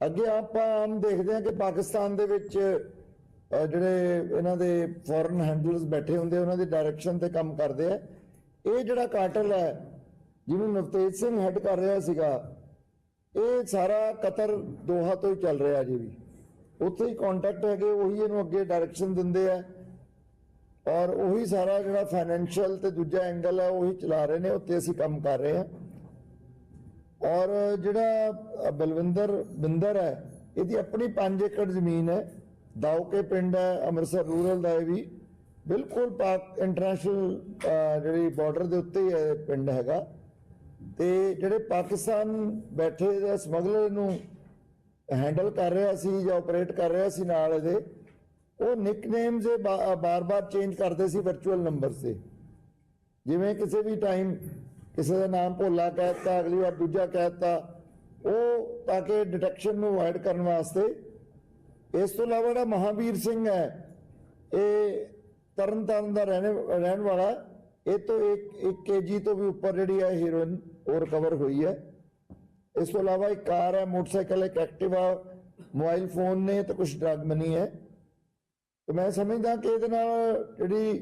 ਅੱਗੇ ਆਪਾਂ ਆਮ ਦੇਖਦੇ ਹਾਂ ਕਿ ਪਾਕਿਸਤਾਨ ਦੇ ਵਿੱਚ ਜਿਹੜੇ ਇਹਨਾਂ ਦੇ ਫੋਰਨ ਹੈਂਡਲਰਸ ਬੈਠੇ ਹੁੰਦੇ ਉਹਨਾਂ ਦੀ ਡਾਇਰੈਕਸ਼ਨ ਤੇ ਕੰਮ ਕਰਦੇ ਆ। ਇਹ ਜਿਹੜਾ ਕਾਟਲ ਹੈ, ਜਿਹਨੂੰ ਨਵਤੇਜ ਸਿੰਘ ਹੈਡ ਕਰ ਰਿਹਾ ਸੀਗਾ, ਇਹ ਸਾਰਾ ਕਤਰ ਦੋਹਾ ਤੋਂ ਹੀ ਚੱਲ ਰਿਹਾ ਜੀ। ਵੀ ਉੱਥੇ ਹੀ ਕੰਟੈਕਟ ਹੈਗੇ, ਉਹੀ ਇਹਨੂੰ ਅੱਗੇ ਡਾਇਰੈਕਸ਼ਨ ਦਿੰਦੇ ਆ। ਔਰ ਉਹੀ ਸਾਰਾ ਜਿਹੜਾ ਫਾਈਨੈਂਸ਼ੀਅਲ ਤੇ ਦੂਜਾ ਐਂਗਲ ਹੈ ਉਹੀ ਚਲਾ ਰਹੇ ਨੇ ਉੱਤੇ ਅਸੀਂ ਕੰਮ ਕਰ ਰਹੇ ਹਾਂ। ਔਰ ਜਿਹੜਾ ਬਲਵਿੰਦਰ, ਬਿੰਦਰ ਹੈ, ਇਹਦੀ ਆਪਣੀ 5 ਏਕੜ ਜ਼ਮੀਨ ਹੈ। ਦਾਉਕੇ ਪਿੰਡ ਹੈ, ਅੰਮ੍ਰਿਤਸਰ ਰੂਰਲ ਦਾ ਇਹ ਵੀ। ਬਿਲਕੁਲ ਪਾਕ ਇੰਟਰਨੈਸ਼ਨਲ ਜਿਹੜੀ ਬਾਰਡਰ ਦੇ ਉੱਤੇ ਹੀ ਇਹ ਪਿੰਡ ਹੈਗਾ। ਤੇ ਜਿਹੜੇ ਪਾਕਿਸਤਾਨ ਬੈਠੇ ਦੇ ਸਮਗਲਰ ਨੂੰ ਹੈਂਡਲ ਕਰ ਰਿਹਾ ਸੀ ਜਾਂ ਆਪਰੇਟ ਕਰ ਰਿਹਾ ਸੀ ਨਾਲ ਇਹਦੇ ਉਹ ਨਿਕਨੇਮਸ ਇਹ ਬਾਰ-ਬਾਰ ਚੇਂਜ ਕਰਦੇ ਸੀ ਵਰਚੁਅਲ ਨੰਬਰ ਤੇ ਜਿਵੇਂ ਕਿਸੇ ਵੀ ਟਾਈਮ ਕਿਸੇ ਦਾ ਨਾਮ ਭੋਲਾ ਕਹਿਤਾ ਅਗਲੀ ਵਾਰ ਦੂਜਾ ਕਹਿਤਾ ਉਹ ਤਾਂ ਕਿ ਡਿਟੈਕਸ਼ਨ ਨੂੰ ਅਵਾਇਡ ਕਰਨ ਵਾਸਤੇ। ਇਸ ਤੋਂ ਇਲਾਵਾ ਜਿਹੜਾ ਮਹਾਵੀਰ ਸਿੰਘ ਹੈ, ਇਹ ਤਰਨਤਾਰਨ ਦਾ ਰਹਿਣ ਰਹਿਣ ਵਾਲਾ ਇਹ ਤੋਂ 1 1 ਕੇਜੀ ਤੋਂ ਵੀ ਉੱਪਰ ਜਿਹੜੀ ਹੈ ਹੀਰੋਇਨ ਉਹ ਰਿਕਵਰ ਹੋਈ ਹੈ। ਇਸ ਤੋਂ ਇਲਾਵਾ ਇੱਕ ਕਾਰ ਹੈ, ਮੋਟਰਸਾਈਕਲ, ਇੱਕ ਐਕਟਿਵਾ ਮੋਬਾਈਲ ਫੋਨ ਨੇ ਤੇ ਕੁਝ ਡਰੱਗ ਮਨੀ ਹੈ। ਤੇ ਮੈਂ ਸਮਝਦਾ ਕਿ ਇਹਦੇ ਨਾਲ ਜਿਹੜੀ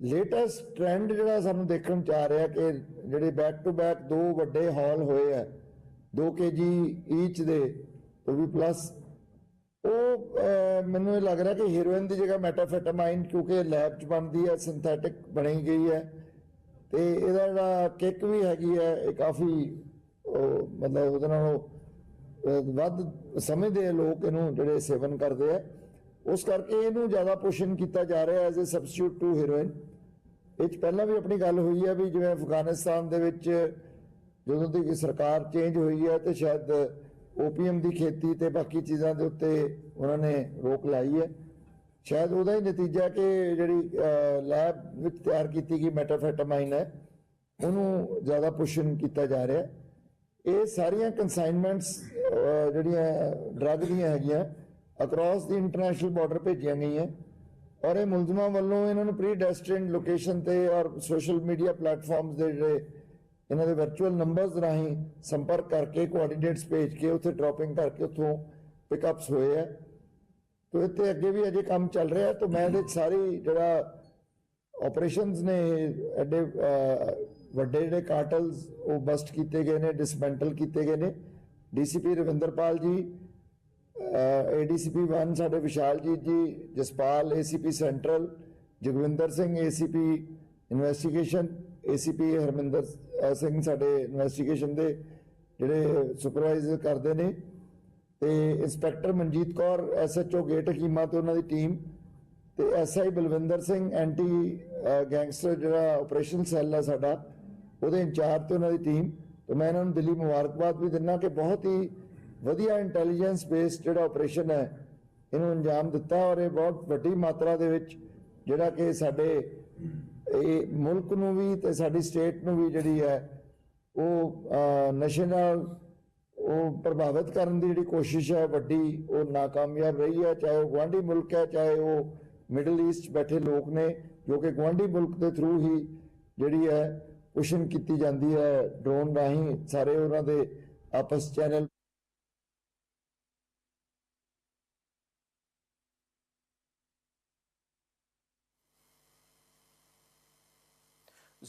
ਲੇਟੈਸਟ ਟ੍ਰੈਂਡ ਜਿਹੜਾ ਸਾਨੂੰ ਦੇਖਣ ਚ ਆ ਰਿਹਾ ਕਿ ਜਿਹੜੇ ਬੈਕ ਟੂ ਬੈਕ ਦੋ ਵੱਡੇ ਹਾਲ ਹੋਏ ਆ 2 ਕੇਜੀ ਈਚ ਦੇ ਉਹ ਵੀ ਪਲੱਸ ਉਹ ਮੈਨੂੰ ਇਹ ਲੱਗ ਰਿਹਾ ਕਿ ਹੀਰੋਇਨ ਦੀ ਜਗ੍ਹਾ ਮੈਟਾਫੈਟਾਮਾਈਨ ਕਿਉਂਕਿ ਲੈਬ ਚ ਬਣਦੀ ਹੈ ਸਿੰਥੈਟਿਕ ਬਣੀ ਗਈ ਹੈ ਤੇ ਇਹਦਾ ਜਿਹੜਾ ਕਿੱਕ ਵੀ ਹੈਗੀ ਹੈ ਇਹ ਕਾਫੀ ਉਹ, ਮਤਲਬ ਉਹਦੇ ਨਾਲੋਂ ਵੱਧ ਸਮਝਦੇ ਲੋਕ ਇਹਨੂੰ ਜਿਹੜੇ ਸੇਵਨ ਕਰਦੇ ਆ। ਉਸ ਕਰਕੇ ਇਹਨੂੰ ਜ਼ਿਆਦਾ ਪੁਸ਼ਨ ਕੀਤਾ ਜਾ ਰਿਹਾ as a substitute to heroin ਇਹ 'ਚ ਪਹਿਲਾਂ ਵੀ ਆਪਣੀ ਗੱਲ ਹੋਈ ਹੈ ਵੀ ਜਿਵੇਂ ਅਫਗਾਨਿਸਤਾਨ ਦੇ ਵਿੱਚ ਜਦੋਂ ਦੀ ਸਰਕਾਰ ਚੇਂਜ ਹੋਈ ਹੈ ਤੇ ਸ਼ਾਇਦ ਓਪੀਐਮ ਦੀ ਖੇਤੀ ਤੇ ਬਾਕੀ ਚੀਜ਼ਾਂ ਦੇ ਉੱਤੇ ਉਹਨਾਂ ਨੇ ਰੋਕ ਲਾਈ ਹੈ ਸ਼ਾਇਦ ਉਹਦਾ ਹੀ ਨਤੀਜਾ ਕਿ ਜਿਹੜੀ ਲੈਬ ਵਿੱਚ ਤਿਆਰ ਕੀਤੀ ਗਈ ਮੈਟਾਫੈਟਾਮਾਈਨ ਹੈ, ਉਹਨੂੰ ਜ਼ਿਆਦਾ ਪੁਸ਼ਨ ਕੀਤਾ ਜਾ ਰਿਹਾ। ਇਹ ਸਾਰੀਆਂ ਕਨਸਾਈਨਮੈਂਟਸ ਜਿਹੜੀਆਂ ਡਰੱਗ ਦੀਆਂ ਹੈਗੀਆਂ ਅਕ੍ਰੋਸ ਦੀ ਇੰਟਰਨੈਸ਼ਨਲ ਬਾਰਡਰ ਭੇਜੀਆਂ ਗਈਆਂ। ਔਰ ਇਹ ਮੁਲਜ਼ਮਾਂ ਵੱਲੋਂ ਇਹਨਾਂ ਨੂੰ ਪ੍ਰੀ ਡੈਸਟਿਨਡ ਲੋਕੇਸ਼ਨ ਤੇ ਔਰ ਸੋਸ਼ਲ ਮੀਡੀਆ ਪਲੇਟਫਾਰਮਸ ਦੇ ਜਿਹੜੇ ਇਹਨਾਂ ਦੇ ਵਰਚੁਅਲ ਨੰਬਰਸ ਰਾਹੀਂ ਸੰਪਰਕ ਕਰਕੇ ਕੋਆਰਡੀਨੇਟਸ ਭੇਜ ਕੇ ਉੱਥੇ ਡ੍ਰੌਪਿੰਗ ਕਰਕੇ ਉੱਥੋਂ ਪਿਕਅਪਸ ਹੋਏ ਆ। ਤੋ ਇੱਥੇ ਅੱਗੇ ਵੀ ਅਜੇ ਕੰਮ ਚੱਲ ਰਿਹਾ, ਤਾਂ ਮੈਂ ਇਹਦੇ ਸਾਰੀ ਜਿਹੜਾ ਆਪਰੇਸ਼ਨਸ ਨੇ ਇਹ ਐਡੇ ਵੱਡੇ ਜਿਹੜੇ ਕਾਰਟਲਸ ਉਹ ਬਸਟ ਕੀਤੇ ਗਏ ਨੇ ਡਿਸਮੈਂਟਲ ਕੀਤੇ ਗਏ ਨੇ। ਡੀਸੀਪੀ ਰਵਿੰਦਰਪਾਲ ਜੀ ਏਡੀਸੀਪੀ 1 ਸਾਡੇ Vishaljit ji, Jaspal ACP central Jagwinder Singh ACP investigation ACP Harminder Singh ਸਾਡੇ ਇਨਵੈਸਟੀਗੇਸ਼ਨ ਦੇ ਜਿਹੜੇ ਸੁਪਰਵਾਈਜ਼ਰ ਕਰਦੇ ਨੇ। ਤੇ inspector Manjit Kaur SHO gate Hakima ਤੇ ਉਹਨਾਂ ਦੀ ਟੀਮ ਤੇ SI Balwinder Singh anti gangster ਜਿਹੜਾ ਆਪਰੇਸ਼ਨ ਸੈੱਲ ਹੈ ਸਾਡਾ, ਉਹਦੇ ਇੰਚਾਰਜ ਤੇ ਉਹਨਾਂ ਦੀ ਟੀਮ ਤੇ ਮੈਂ ਇਹਨਾਂ ਨੂੰ ਦਿੱਲੀ ਮੁਬਾਰਕਬਾਦ ਵੀ ਦਿੰਦਾ ਕਿ ਬਹੁਤ ਹੀ ਵਧੀਆ ਇੰਟੈਲੀਜੈਂਸ ਬੇਸਡ ਜਿਹੜਾ ਆਪਰੇਸ਼ਨ ਹੈ, ਇਹਨੂੰ ਅੰਜਾਮ ਦਿੱਤਾ ਔਰ ਇਹ ਬਹੁਤ ਵੱਡੀ ਮਾਤਰਾ ਦੇ ਵਿੱਚ ਜਿਹੜਾ ਕਿ ਸਾਡੇ ਇਹ ਮੁਲਕ ਨੂੰ ਵੀ ਤੇ ਸਾਡੀ ਸਟੇਟ ਨੂੰ ਵੀ ਜਿਹੜੀ ਹੈ, ਉਹ ਨਸ਼ੇ ਨਾਲ ਉਹ ਪ੍ਰਭਾਵਿਤ ਕਰਨ ਦੀ ਜਿਹੜੀ ਕੋਸ਼ਿਸ਼ ਹੈ, ਵੱਡੀ ਉਹ ਨਾਕਾਮਯਾਬ ਰਹੀ ਹੈ, ਚਾਹੇ ਉਹ ਗੁਆਂਢੀ ਮੁਲਕ ਹੈ, ਚਾਹੇ ਉਹ ਮਿਡਲ ਈਸਟ 'ਚ ਬੈਠੇ ਲੋਕ ਨੇ, ਜੋ ਕਿ ਗੁਆਂਢੀ ਮੁਲਕ ਦੇ ਥਰੂ ਹੀ ਜਿਹੜੀ ਹੈ ਪੁਸ਼ਨ ਕੀਤੀ ਜਾਂਦੀ ਹੈ ਡਰੋਨ ਰਾਹੀਂ ਸਾਰੇ ਉਹਨਾਂ ਦੇ ਆਪਸ ਚੈਨਲ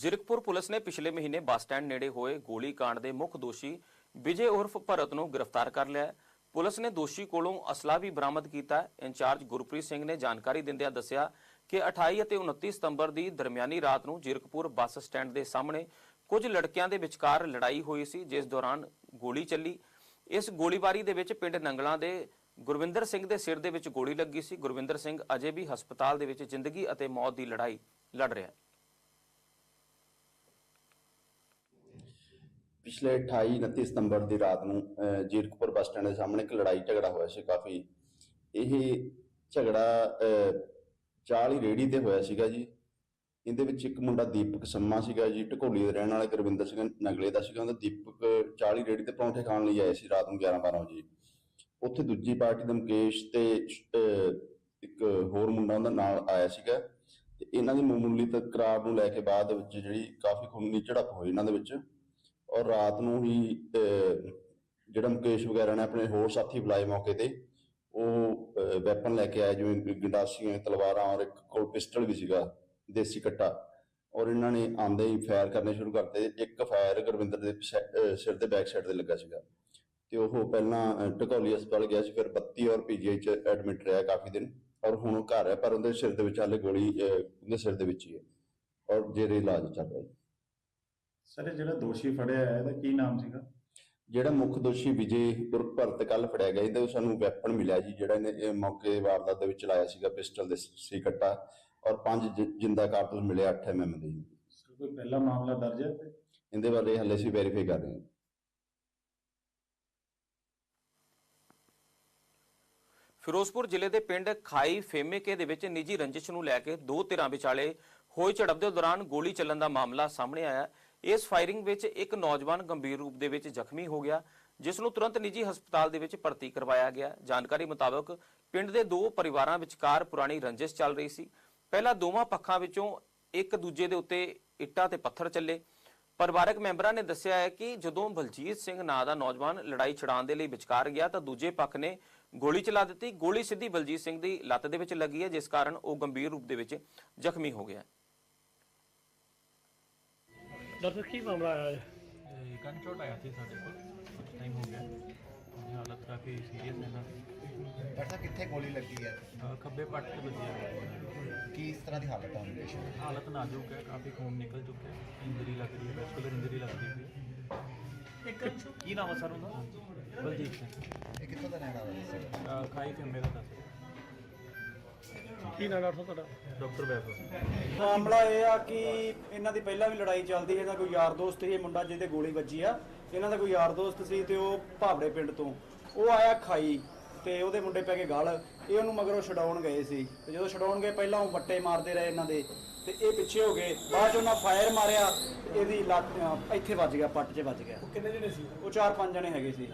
ਜ਼ਿਰਕਪੁਰ ਪੁਲਿਸ ਨੇ ਪਿਛਲੇ ਮਹੀਨੇ ਬੱਸ ਸਟੈਂਡ ਨੇੜੇ ਹੋਏ ਗੋਲੀ ਕਾਂਡ ਦੇ ਮੁੱਖ ਦੋਸ਼ੀ ਵਿਜੇ ਉਰਫ ਭਰਤ ਨੂੰ ਗ੍ਰਿਫਤਾਰ ਕਰ ਲਿਆ ਹੈ। ਪੁਲਿਸ ਨੇ ਦੋਸ਼ੀ ਕੋਲੋਂ ਅਸਲਾ ਵੀ ਬਰਾਮਦ ਕੀਤਾ ਇੰਚਾਰਜ ਗੁਰਪ੍ਰੀਤ ਸਿੰਘ ਨੇ ਜਾਣਕਾਰੀ ਦਿੰਦਿਆਂ ਦੱਸਿਆ ਕਿ 28 ਅਤੇ 29 ਸਤੰਬਰ ਦੀ ਦਰਮਿਆਨੀ ਰਾਤ ਨੂੰ ਜ਼ਿਰਕਪੁਰ ਬੱਸ ਸਟੈਂਡ ਦੇ ਸਾਹਮਣੇ ਕੁਝ ਲੜਕਿਆਂ ਦੇ ਵਿਚਕਾਰ ਲੜਾਈ ਹੋਈ ਸੀ, ਜਿਸ ਦੌਰਾਨ ਗੋਲੀ ਚੱਲੀ। ਇਸ ਗੋਲੀਬਾਰੀ ਦੇ ਵਿੱਚ ਪਿੰਡ ਨੰਗਲਾਂ ਦੇ ਗੁਰਵਿੰਦਰ ਸਿੰਘ ਦੇ ਸਿਰ ਦੇ ਵਿੱਚ ਗੋਲੀ ਲੱਗੀ ਸੀ। ਗੁਰਵਿੰਦਰ ਸਿੰਘ ਅਜੇ ਵੀ ਹਸਪਤਾਲ ਦੇ ਵਿੱਚ ਜ਼ਿੰਦਗੀ ਅਤੇ ਮੌਤ ਦੀ ਲੜਾਈ ਲੜ ਰਿਹਾ ਹੈ। ਪਿਛਲੇ 28 29 ਸਤੰਬਰ ਦੀ ਰਾਤ ਨੂੰ ਜੀਰਕਪੁਰ ਬੱਸ ਸਟੈਂਡ ਦੇ ਸਾਹਮਣੇ ਇੱਕ ਲੜਾਈ ਝਗੜਾ ਹੋਇਆ ਸੀ ਕਾਫੀ। ਇਹ ਝਗੜਾ ਅਹ, ਚਾਲ ਹੀ ਰੇੜੀ ਤੇ ਹੋਇਆ ਸੀਗਾ ਜੀ। ਇਹਦੇ ਵਿੱਚ ਇੱਕ ਮੁੰਡਾ ਦੀਪਕ ਸੰਮਾ ਸੀਗਾ ਜੀ ਢਕੋਲੀ ਦੇ ਰਹਿਣ ਵਾਲਾ ਗੁਰਵਿੰਦਰ ਸਿੰਘ ਨਗਲੇ ਦਾ ਸੀਗਾ। ਉਹਦਾ ਦੀਪਕ ਚਾਲੀ ਰੇੜੀ ਤੇ ਪਰੌਂਠੇ ਖਾਣ ਲਈ ਆਏ ਸੀ ਰਾਤ ਨੂੰ 11 12 ਵਜੇ। ਉੱਥੇ ਦੂਜੀ ਪਾਰਟੀ ਦਾ ਮੁਕੇਸ਼ ਤੇ ਇੱਕ ਹੋਰ ਮੁੰਡਾ ਉਹਦਾ ਨਾਲ ਆਇਆ ਸੀਗਾ। ਤੇ ਇਹਨਾਂ ਦੀ ਮਾਮੂਲੀ ਤਕਰਾਰ ਨੂੰ ਲੈ ਕੇ ਬਾਅਦ ਵਿੱਚ ਜਿਹੜੀ ਕਾਫੀ ਖੂਨੀ ਝੜਪ ਹੋਈ ਇਹਨਾਂ ਦੇ ਵਿੱਚ। ਔਰ ਰਾਤ ਨੂੰ ਹੀ ਜਿਹੜਾ ਮੁਕੇਸ਼ ਵਗੈਰਾ ਨੇ ਆਪਣੇ ਹੋਰ ਸਾਥੀ ਬੁਲਾਏ ਮੌਕੇ ਤੇ, ਉਹ ਵੈਪਨ ਲੈ ਕੇ ਆਏ, ਜਿਵੇਂ ਗੰਡਾਸੀਆਂ, ਤਲਵਾਰਾਂ ਔਰ ਇੱਕ ਕੋਲ ਪਿਸਟਲ ਵੀ ਸੀਗਾ, ਦੇਸੀ ਕੱਟਾ। ਔਰ ਇਹਨਾਂ ਨੇ ਆਂਦੇ ਹੀ ਫਾਇਰ ਕਰਨੇ ਸ਼ੁਰੂ ਕਰਤੇ। ਇੱਕ ਫਾਇਰ ਗੁਰਵਿੰਦਰ ਦੇ ਸਿਰ ਦੇ ਬੈਕ ਸਾਈਡ ਤੇ ਲੱਗਾ ਸੀਗਾ। ਤੇ ਉਹ ਪਹਿਲਾਂ ਟਕੌਲੀ ਹਸਪਤਾਲ ਗਿਆ ਸੀ, ਫਿਰ 32 ਔਰ ਪੀਜੀਆਈ ਚ ਐਡਮਿਟ ਰਿਹਾ ਕਾਫੀ ਦਿਨ। ਔਰ ਹੁਣ ਉਹ ਘਰ ਹੈ, ਪਰ ਉਹਦੇ ਸਿਰ ਦੇ ਵਿੱਚ ਹਾਲੇ ਗੋਲੀ ਉਹਦੇ ਸਿਰ ਦੇ ਵਿੱਚ ਹੀ ਹੈ। ਔਰ ਜਿਹੜੇ ਇਲਾਜ ਚੱਲ ਰਿਹਾ ਹੈ। ਸਰ ਜਿਹੜਾ ਦੋਸ਼ੀ ਫੜਿਆ ਹੈ ਇਹਦਾ ਕੀ ਨਾਮ ਸੀਗਾ? ਜਿਹੜਾ ਮੁੱਖ ਦੋਸ਼ੀ ਵਿਜੇ ਉਰਫ ਭਰਤ ਕੱਲ ਫੜਿਆ ਗਿਆ ਇਹਦੇ ਸਾਨੂੰ ਵੈਪਨ ਮਿਲਿਆ ਜੀ ਜਿਹੜਾ ਇਹਨੇ ਇਹ ਮੌਕੇ ਵਾਰਦਾਤ ਦੇ ਵਿੱਚ ਲਾਇਆ ਸੀਗਾ ਪਿਸਟਲ ਦੇ ਸੀ ਕੱਟਾ ਔਰ ਪੰਜ ਜਿੰਦਾ ਕਾਰਤੂਸ ਮਿਲੇ 8 ਐਮਐਮ ਦੇ ਜੀ। ਸਰ ਕੋਈ ਪਹਿਲਾ ਮਾਮਲਾ ਦਰਜ ਹੈ ਤੇ ਇਹਦੇ ਬਾਰੇ ਹੱਲੇ ਅਸੀਂ ਵੈਰੀਫਾਈ ਕਰ ਰਹੇ ਹਾਂ। ਫਿਰੋਜ਼ਪੁਰ ਜ਼ਿਲ੍ਹੇ ਦੇ ਪਿੰਡ ਖਾਈ ਫੇਮੇਕੇ ਦੇ ਵਿੱਚ ਨਿੱਜੀ ਰੰਜਿਸ਼ ਨੂੰ ਲੈ ਕੇ ਦੋ ਧਿਰਾਂ ਵਿਚਾਲੇ ਹੋਈ ਝੜਪ ਦੇ ਦੌਰਾਨ ਗੋਲੀ ਚੱਲਣ ਦਾ ਮਾਮਲਾ ਸਾਹਮਣੇ ਆਇਆ ਇਸ ਫਾਇਰਿੰਗ ਵਿੱਚ ਇੱਕ ਨੌਜਵਾਨ ਗੰਭੀਰ ਰੂਪ ਦੇ ਵਿੱਚ ਜ਼ਖਮੀ ਹੋ ਗਿਆ, ਜਿਸ ਨੂੰ ਤੁਰੰਤ ਨਿੱਜੀ ਹਸਪਤਾਲ ਦੇ ਵਿੱਚ ਭਰਤੀ ਕਰਵਾਇਆ ਗਿਆ। ਜਾਣਕਾਰੀ ਮੁਤਾਬਕ ਪਿੰਡ ਦੇ ਦੋ ਪਰਿਵਾਰਾਂ ਵਿਚਕਾਰ ਪੁਰਾਣੀ ਰੰਜਿਸ਼ ਚੱਲ ਰਹੀ ਸੀ। ਪਹਿਲਾਂ ਦੋਵਾਂ ਪੱਖਾਂ ਵਿੱਚੋਂ ਇੱਕ ਦੂਜੇ ਦੇ ਉੱਤੇ ਇੱਟਾਂ ਤੇ ਪੱਥਰ ਚੱਲੇ। ਪਰਿਵਾਰਕ ਮੈਂਬਰਾਂ ਨੇ ਦੱਸਿਆ ਹੈ ਕਿ ਜਦੋਂ ਬਲਜੀਤ ਸਿੰਘ ਨਾਂ ਦਾ ਨੌਜਵਾਨ ਲੜਾਈ ਛਡਾਉਣ ਦੇ ਲਈ ਵਿਚਕਾਰ ਗਿਆ, ਤਾਂ ਦੂਜੇ ਪੱਖ ਨੇ ਗੋਲੀ ਚਲਾ ਦਿੱਤੀ। ਗੋਲੀ ਸਿੱਧੀ ਬਲਜੀਤ ਸਿੰਘ ਦੀ ਲੱਤ ਦੇ ਵਿੱਚ ਲੱਗੀ ਹੈ, ਜਿਸ ਕਾਰਨ ਉਹ ਗੰਭੀਰ ਰੂਪ ਦੇ ਵਿੱਚ ਜ਼ਖਮੀ ਹੋ ਗਿਆ। ਡਾਕਟਰ ਕੀ ਮਾਮਲਾ ਆਇਆ ਹੈ? ਗਨ ਸ਼ਾਟ ਆਇਆ ਸੀ ਸਾਡੇ ਕੋਲ ਟਾਈਮ ਹੋ ਗਿਆ। ਉਹਦੀ ਹਾਲਤ ਕਾਫੀ ਸੀਰੀਅਸ ਹੈ ਨਾ। ਡਾਕਟਰ ਕਿੱਥੇ ਗੋਲੀ ਲੱਗੀ ਹੈ? ਖੱਬੇ ਪੱਟ ਤੇ ਵੱਜੀ ਹੈ। ਕੀ ਇਸ ਤਰ੍ਹਾਂ ਦੀ ਹਾਲਤ ਹੈ ਪੇਸ਼ੈਂਟ ਦੀ ਹਾਲਤ ਨਾਜ਼ੁਕ ਹੈ ਕਾਫੀ ਖੂਨ ਨਿਕਲ ਚੁੱਕਿਆ ਹੈ। ਇੰਜਰੀ ਲੱਗ ਰਹੀ ਹੈ ਵੈਸਕੂਲਰ ਇੰਜਰੀ ਲੱਗਦੀ ਪਈ ਇੱਕ ਕੀ ਨਾਮ ਹੈ ਸਰ ਉਹਦਾ? ਹੈ ਬਲਜੀਤ ਸਿੰਘ। ਇਹ ਕਿੱਥੋਂ ਦਾ ਰਹਿਣ ਵਾਲਾ ਸੀ ਅਹ ਖਾਈ ਫੇਮੇ ਦਾ ਦੱਸ। ਰਿਹਾ ਕੀ ਨਾਮ ਡਾਕਟਰ ਸਾਹਿਬ ਤੁਹਾਡਾ? ਡਾਕਟਰ ਵੈਭਵ। ਮਾਮਲਾ ਇਹ ਆ ਕਿ ਇਹਨਾਂ ਦੀ ਪਹਿਲਾਂ ਵੀ ਲੜਾਈ ਚੱਲਦੀ ਹੈ ਇਹਦਾ ਕੋਈ ਯਾਰ ਦੋਸਤ ਸੀ ਇਹ ਮੁੰਡਾ ਜਿਹਦੇ ਗੋਲੀ ਵੱਜੀ ਆ। ਇਹਨਾਂ ਦਾ ਕੋਈ ਯਾਰ ਦੋਸਤ ਸੀ ਤੇ ਉਹ ਭਾਵੜੇ ਪਿੰਡ ਤੋਂ। ਉਹ ਆਇਆ ਖਾਈ ਤੇ ਉਹਦੇ ਮੁੰਡੇ ਪੈ ਕੇ ਗਲ। ਇਹ ਉਹਨੂੰ ਮਗਰੋਂ ਛਡਾਉਣ ਗਏ ਸੀ। ਤੇ ਜਦੋਂ ਛਡਾਉਣ ਗਏ ਪਹਿਲਾਂ ਉਹ ਵੱਟੇ ਮਾਰਦੇ ਰਹੇ ਇਹਨਾਂ ਦੇ। ਤੇ ਇਹ ਪਿੱਛੇ ਹੋ ਗਏ। ਬਾਅਦ ਚ ਉਹਨਾਂ ਫਾਇਰ ਮਾਰਿਆ ਤੇ ਇਹਦੀ ਲੱਤ ਅਹ, ਇੱਥੇ ਵੱਜ ਗਿਆ ਪੱਟ 'ਚ ਵੱਜ ਗਿਆ। ਕਿੰਨੇ ਜਣੇ ਸੀ? ਉਹ ਚਾਰ ਪੰਜ ਜਣੇ ਹੈਗੇ ਸੀ।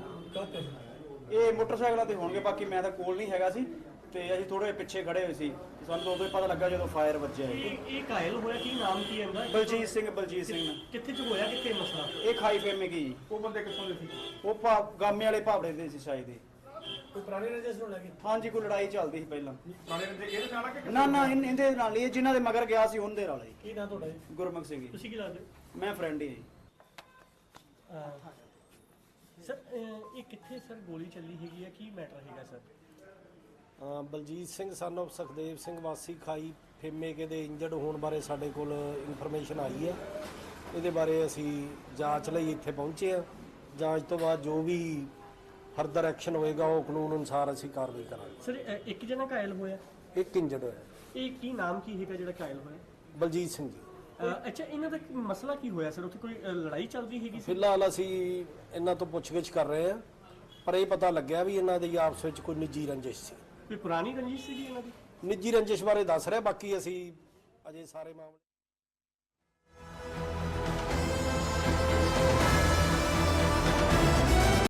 ਇਹ ਮੋਟਰਸਾਈਕਲਾਂ ਤੇ ਹੋਣਗੇ ਬਾਕੀ ਮੈਂ ਤਾਂ ਕੋਲ ਨਹੀਂ ਹੈਗਾ ਸੀ। ਤੇ ਅਸੀਂ ਥੋੜੇ ਪਿੱਛੇ ਖੜੇ ਹੋਏ ਸੀ। ਸਾਨੂੰ ਉਦੋਂ ਹੀ ਪਤਾ ਲੱਗਾ ਜਦੋਂ ਫਾਇਰ ਵੱਜਿਆ ਇਹ। ਇਹ ਘਾਇਲ ਹੋਇਆ ਕੀ ਨਾਮ ਕੀ ਹੈ ਉਹਦਾ ਬਲਜੀਤ ਸਿੰਘ ਬਲਜੀਤ ਸਿੰਘ। ਕਿੱਥੇ ਚ ਹੋਇਆ ਕਿੱਥੇ ਮਸਲਾ? ਇਹ ਖਾਈ ਫੇਮੇ ਕੀ? ਉਹ ਬੰਦੇ ਕਿੱਥੋਂ ਦੇ ਸੀ? ਉਹ ਭਾ- ਗਾਮੇ ਵਾਲੇ ਭਾਵੜੇ ਦੇ ਸੀ ਸ਼ਾਇਦ ਇਹ। ਕੋਈ ਪੁਰਾਣੀ ਰਜਿਸਟਰ ਹੋਣਾ ਕਿ ਹਾਂਜੀ ਕੋਈ ਲੜਾਈ ਚੱਲਦੀ ਸੀ ਪਹਿਲਾਂ। ਪੁਰਾਣੇ ਬੰਦੇ ਇਹਦੇ ਨਾਲ ਕਿ ਨਾ ਨਾ ਇਨ- ਇਹਦੇ ਨਾਲ ਇਹ ਜਿਨ੍ਹਾਂ ਦੇ ਮਗਰ ਗਿਆ ਸੀ ਉਹਦੇ ਨਾਲ ਹੀ। ਕੀ ਨਾਮ ਤੁਹਾਡਾ ਜੀ? ਗੁਰਮੁਖ ਸਿੰਘ ਜੀ। ਤੁਸੀਂ ਕੀ ਲੱਗਦੇ ਮੈਂ ਫਰੈਂਡ ਹੀ ਹਾਂ ਜੀ। ਸਰ ਇਹ ਕਿੱਥੇ ਸਰ ਗੋਲੀ ਚੱਲੀ ਹੈਗੀ ਹੈ? ਕੀ ਮੈਟਰ ਹੈਗਾ sir? Baljit Singh son of Sukhdev Singh ਵਾਸੀ ਖਾਈ ਫੇਮੇਕੇ ਦੇ ਇੰਜਰਡ ਹੋਣ ਬਾਰੇ ਸਾਡੇ ਕੋਲ ਇਨਫੋਰਮੇਸ਼ਨ ਆਈ ਹੈ। ਇਹਦੇ ਬਾਰੇ ਅਸੀਂ ਜਾਂਚ ਲਈ ਇੱਥੇ ਪਹੁੰਚੇ ਹਾਂ। ਜਾਂਚ ਤੋਂ ਬਾਅਦ ਜੋ ਵੀ ਫਰਦਰ ਐਕਸ਼ਨ ਹੋਏਗਾ ਉਹ ਕਾਨੂੰਨ ਅਨੁਸਾਰ ਅਸੀਂ ਕਾਰਵਾਈ ਕਰਾਂਗੇ। ਸਰ ਇੱਕ ਜਣਾ ਘਾਇਲ ਹੋਇਆ? ਇੱਕ ਇੰਜਰਡ ਹੋਇਆ। ਇਹ ਕੀ ਨਾਮ ਕੀ ਹੈਗਾ ਜਿਹੜਾ ਘਾਇਲ ਹੋਇਆ? ਬਲਜੀਤ ਸਿੰਘ ਜੀ। ਅੱਛਾ ਇਹਨਾਂ ਦਾ ਕੀ ਮਸਲਾ ਕੀ ਹੋਇਆ ਸਰ? ਉੱਥੇ ਕੋਈ ਲੜਾਈ ਚੱਲਦੀ ਹੈਗੀ ਸੀ? ਫਿਲਹਾਲ ਅਸੀਂ ਇਹਨਾਂ ਤੋਂ ਪੁੱਛਗਿੱਛ ਕਰ ਰਹੇ ਹਾਂ ਪਰ ਇਹ ਪਤਾ ਲੱਗਿਆ ਵੀ ਇਹਨਾਂ ਦੀ ਆਪਸ ਵਿੱਚ ਕੋਈ ਨਿੱਜੀ ਰੰਜਿਸ਼ ਸੀ। ਕੋਈ ਪੁਰਾਣੀ ਰੰਜਿਸ਼ ਸੀਗੀ ਇਹਨਾਂ ਦੀ? ਨਿੱਜੀ ਰੰਜਿਸ਼ ਬਾਰੇ ਦੱਸ ਰਿਹਾ, ਬਾਕੀ ਅਸੀਂ ਅਜੇ ਸਾਰੇ ਮਾਮਲੇ